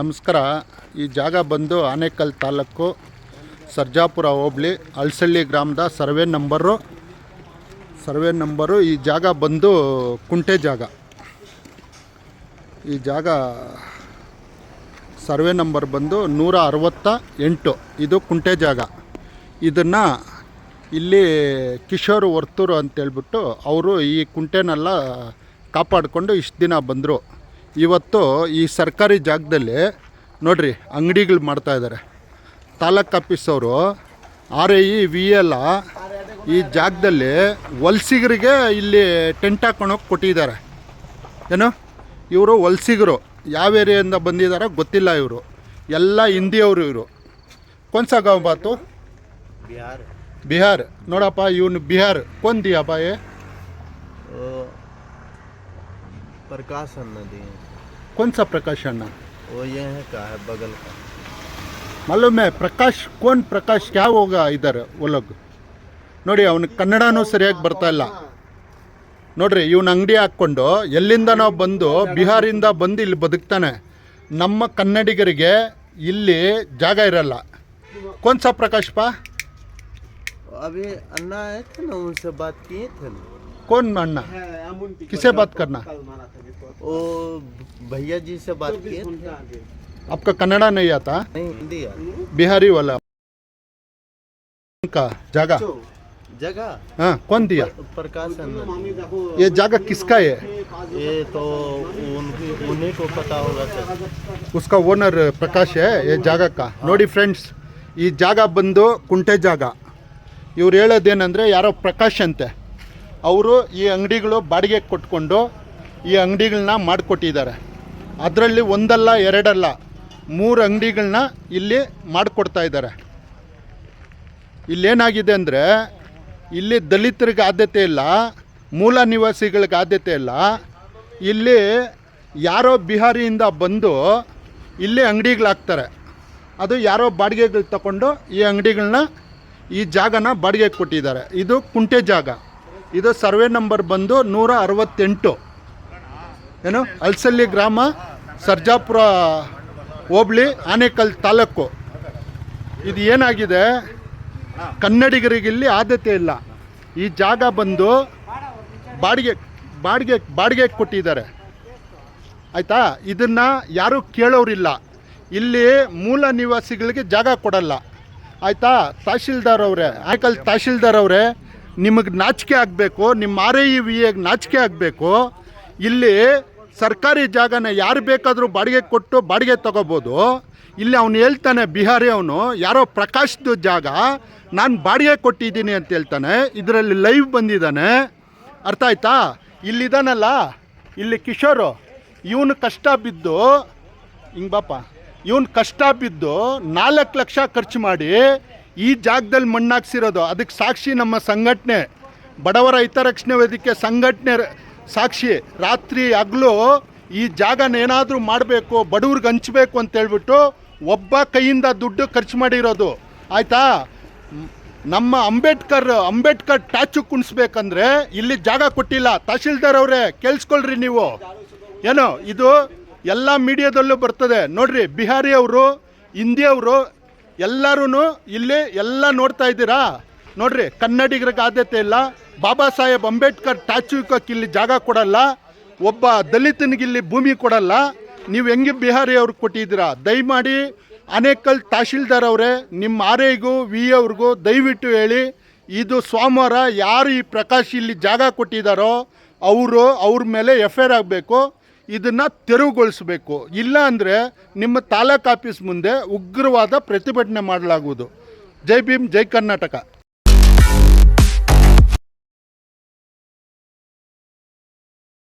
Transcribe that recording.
ನಮಸ್ಕಾರ. ಈ ಜಾಗ ಬಂದು ಆನೇಕಲ್ ತಾಲೂಕು ಸರ್ಜಾಪುರ ಹೋಬಳಿ ಅಳಸಳ್ಳಿ ಗ್ರಾಮದ ಸರ್ವೆ ನಂಬರು. ಸರ್ವೆ ನಂಬರು ಈ ಜಾಗ ಬಂದು ಕುಂಟೆ ಜಾಗ. ಈ ಜಾಗ ಸರ್ವೆ ನಂಬರ್ ಬಂದು ನೂರ ಅರವತ್ತ ಎಂಟು. ಇದು ಕುಂಟೆ ಜಾಗ. ಇದನ್ನು ಇಲ್ಲಿ ಕಿಶೋರ್ ವರ್ತೂರು ಅಂತೇಳ್ಬಿಟ್ಟು ಅವರು ಈ ಕುಂಟೆನೆಲ್ಲ ಕಾಪಾಡಿಕೊಂಡು ಇಷ್ಟು ದಿನ ಬಂದರು. ಇವತ್ತು ಈ ಸರ್ಕಾರಿ ಜಾಗದಲ್ಲಿ ನೋಡ್ರಿ ಅಂಗಡಿಗಳು ಮಾಡ್ತಾಯಿದ್ದಾರೆ ತಾಲೂಕ್ ಆಫೀಸ್ ಅವರು R A E V L ಈ ಜಾಗದಲ್ಲಿ ವಲಸಿಗರಿಗೆ ಇಲ್ಲಿ ಟೆಂಟ್ ಹಾಕೊಂಡೋಗಿ ಕೊಟ್ಟಿದ್ದಾರೆ. ಏನು? ಇವರು ವಲಸಿಗರು. ಯಾವ ಏರಿಯಿಂದ ಬಂದಿದ್ದಾರೆ ಗೊತ್ತಿಲ್ಲ ಇವರು. ಎಲ್ಲ ಹಿಂದಿಯವರು ಇವರು. ಕೊನ್ಸಾ ಬಾತು ಬಿಹಾರ್. ಬಿಹಾರ್. ನೋಡಪ್ಪ ಇವನು ಬಿಹಾರ್. ಕೊಂದಿಯಪ್ಪ ಅಬ್ಬಾಯೇ वो प्रकाशन नदी है कौन सा प्रकाश अन्ना वो ये है का है बगल का मालूम है प्रकाश कौन प्रकाश क्या होगा इधर वो लोग ನೋಡಿ ಅವನು ಕನ್ನಡನೂ ಸರಿಯಾಗಿ ಬರ್ತಾ ಇಲ್ಲ ನೋಡ್ರಿ ಇವನು ಅಂಗಡಿ ಹಾಕ್ಕೊಂಡು ಎಲ್ಲಿಂದನೋ ಬಂದು ಬಿಹಾರಿಂದ ಬಂದು ಇಲ್ಲಿ ಬದುಕ್ತಾನೆ ನಮ್ಮ ಕನ್ನಡಿಗರಿಗೆ ಇಲ್ಲಿ ಜಾಗ ಇರಲ್ಲ ಕೋನ್ ಸಾ ಪ್ರಕಾಶ್ ಪಾ अभी अन्ना आए थे ना उनसे बात किए थे ना कौन अण्णा किसे बात करना वो भैया जी से बात किए थे आपका कन्नड़ा नहीं आता नहीं हिंदी आती। बिहारी वाला का जगह जगह हाँ कौन दिया प्रकाशन नदी ये जगह किसका है ये तो उनकी उन्हीं को पता होगा सर उसका ಓನರ್ ಪ್ರಕಾಶ್ ಈ ಜಾಗಕ್ಕ ನೋಡಿ ಫ್ರೆಂಡ್ಸ್ ಈ ಜಾಗ ಬಂದು ಕುಂಟೆ ಜಾಗ ಇವ್ರು ಹೇಳೋದೇನೆಂದರೆ ಯಾರೋ ಪ್ರಕಾಶ್ ಅಂತೆ ಅವರು ಈ ಅಂಗಡಿಗಳು ಬಾಡಿಗೆ ಕೊಟ್ಕೊಂಡು ಈ ಅಂಗಡಿಗಳನ್ನ ಮಾಡಿಕೊಟ್ಟಿದ್ದಾರೆ. ಅದರಲ್ಲಿ ಒಂದಲ್ಲ, ಎರಡಲ್ಲ, ಮೂರು ಅಂಗಡಿಗಳನ್ನ ಇಲ್ಲಿ ಮಾಡಿಕೊಡ್ತಾ ಇದ್ದಾರೆ. ಇಲ್ಲೇನಾಗಿದೆ ಅಂದರೆ, ಇಲ್ಲಿ ದಲಿತರಿಗೆ ಆದ್ಯತೆ ಇಲ್ಲ, ಮೂಲ ನಿವಾಸಿಗಳಿಗೆ ಆದ್ಯತೆ ಇಲ್ಲ. ಇಲ್ಲಿ ಯಾರೋ ಬಿಹಾರಿಯಿಂದ ಬಂದು ಇಲ್ಲಿ ಅಂಗಡಿಗಳಾಗ್ತಾರೆ ಅದು ಯಾರೋ ಬಾಡಿಗೆಗಳು ತಗೊಂಡು ಈ ಅಂಗಡಿಗಳನ್ನ ಈ ಜಾಗನ ಬಾಡಿಗೆ ಕೊಟ್ಟಿದ್ದಾರೆ. ಇದು ಕುಂಟೆ ಜಾಗ. ಇದು ಸರ್ವೆ ನಂಬರ್ ಬಂದು ನೂರ ಅರವತ್ತೆಂಟು. ಏನು? ಅಲ್ಸಲ್ಲಿ ಗ್ರಾಮ, ಸರ್ಜಾಪುರ, ಹೋಬ್ಳಿ, ಆನೇಕಲ್ ತಾಲೂಕು. ಇದು ಏನಾಗಿದೆ? ಕನ್ನಡಿಗರಿಗೆ ಇಲ್ಲಿ ಆದ್ಯತೆ ಇಲ್ಲ. ಈ ಜಾಗ ಬಂದು ಬಾಡಿಗೆ ಬಾಡಿಗೆ ಬಾಡಿಗೆ ಕೊಟ್ಟಿದ್ದಾರೆ. ಆಯಿತಾ? ಇದನ್ನು ಯಾರೂ ಕೇಳೋರಿಲ್ಲ. ಇಲ್ಲಿ ಮೂಲ ನಿವಾಸಿಗಳಿಗೆ ಜಾಗ ಕೊಡಲ್ಲ. ಆಯಿತಾ? ತಹಶೀಲ್ದಾರ್ ಅವರೇ ಆಯ್ಕಲ್ ತಹಶೀಲ್ದಾರ್ ಅವರೇ ನಿಮಗೆ ನಾಚಿಕೆ ಆಗಬೇಕು, ನಿಮ್ಮ ಆರ್ ಐ ವಿ ಎಗೆ ನಾಚಿಕೆ ಆಗಬೇಕು, ಇಲ್ಲಿ ಸರ್ಕಾರಿ ಜಾಗನ ಯಾರು ಬೇಕಾದರೂ ಬಾಡಿಗೆ ಕೊಟ್ಟು ಬಾಡಿಗೆ ತಗೋಬೋದು. ಇಲ್ಲಿ ಅವನು ಹೇಳ್ತಾನೆ, ಬಿಹಾರಿ ಅವನು, ಯಾರೋ ಪ್ರಕಾಶ್ದ ಜಾಗ, ನಾನು ಬಾಡಿಗೆ ಕೊಟ್ಟಿದ್ದೀನಿ ಅಂತ ಹೇಳ್ತಾನೆ, ಇದರಲ್ಲಿ ಲೈವ್ ಬಂದಿದ್ದಾನೆ. ಅರ್ಥ ಆಯ್ತಾ? ಇಲ್ಲಿದ್ದಾನಲ್ಲ ಇಲ್ಲಿ ಕಿಶೋರು, ಇವನು ಕಷ್ಟ ಬಿದ್ದು, ಹಿಂಗೆ ಬಾಪ ಇವನು ಕಷ್ಟ ಬಿದ್ದು ನಾಲ್ಕು ಲಕ್ಷ ಖರ್ಚು ಮಾಡಿ ಈ ಜಾಗದಲ್ಲಿ ಮಣ್ಣಾಕ್ಸಿರೋದು ಅದಕ್ಕೆ ಸಾಕ್ಷಿ ನಮ್ಮ ಸಂಘಟನೆ, ಬಡವರ ಹಿತರಕ್ಷಣೆ ವೇದಿಕೆ ಸಂಘಟನೆ ಸಾಕ್ಷಿ. ರಾತ್ರಿ ಹಗಲು ಈ ಜಾಗನ ಏನಾದರೂ ಮಾಡಬೇಕು, ಬಡವ್ರಿಗೆ ಹಂಚಬೇಕು ಅಂತ ಹೇಳ್ಬಿಟ್ಟು ಒಬ್ಬ ಕೈಯಿಂದ ದುಡ್ಡು ಖರ್ಚು ಮಾಡಿರೋದು. ಆಯಿತಾ? ನಮ್ಮ ಅಂಬೇಡ್ಕರ್ ಅಂಬೇಡ್ಕರ್ ಟ್ಯಾಚು ಕುಣಿಸ್ಬೇಕಂದ್ರೆ ಇಲ್ಲಿ ಜಾಗ ಕೊಟ್ಟಿಲ್ಲ. ತಹಶೀಲ್ದಾರ್ ಅವರೇ, ಕೇಳಿಸ್ಕೊಳ್ರಿ ನೀವು. ಏನು, ಇದು ಎಲ್ಲ ಮೀಡಿಯಾದಲ್ಲೂ ಬರ್ತದೆ. ನೋಡ್ರಿ, ಬಿಹಾರಿ ಅವರು, ಹಿಂದಿ ಅವರು ಎಲ್ಲರೂ ಇಲ್ಲಿ ಎಲ್ಲ ನೋಡ್ತಾ ಇದ್ದೀರಾ? ನೋಡ್ರಿ, ಕನ್ನಡಿಗರಿಗೆ ಆದ್ಯತೆ ಇಲ್ಲ. ಬಾಬಾ ಸಾಹೇಬ್ ಅಂಬೇಡ್ಕರ್ ಟ್ಯಾಚು ಇಲ್ಲಿ ಜಾಗ ಕೊಡಲ್ಲ. ಒಬ್ಬ ದಲಿತನಿಗೆ ಇಲ್ಲಿ ಭೂಮಿ ಕೊಡಲ್ಲ. ನೀವು ಹೆಂಗೆ ಬಿಹಾರಿ ಅವ್ರಿಗೆ ಕೊಟ್ಟಿದ್ದೀರಾ? ದಯಮಾಡಿ ಅನೇಕಲ್ ತಹಶೀಲ್ದಾರ್ ಅವರೇ, ನಿಮ್ಮ ಆರ್ ಐಗೂ ವಿ ಅವ್ರಿಗೂ ದಯವಿಟ್ಟು ಹೇಳಿ, ಇದು ಸೋಮವಾರ ಯಾರು ಈ ಪ್ರಕಾಶ್ ಇಲ್ಲಿ ಜಾಗ ಕೊಟ್ಟಿದ್ದಾರೋ, ಅವರು ಅವ್ರ ಮೇಲೆ ಎಫ್ ಐ ಆರ್ ಆಗಬೇಕು. ಇದನ್ನು ತೆರವುಗೊಳಿಸಬೇಕು. ಇಲ್ಲ ಅಂದರೆ ನಿಮ್ಮ ತಾಲೂಕು ಆಫೀಸ್ ಮುಂದೆ ಉಗ್ರವಾದ ಪ್ರತಿಭಟನೆ ಮಾಡಲಾಗುವುದು. ಜೈ ಭೀಮ್, ಜೈ ಕರ್ನಾಟಕ.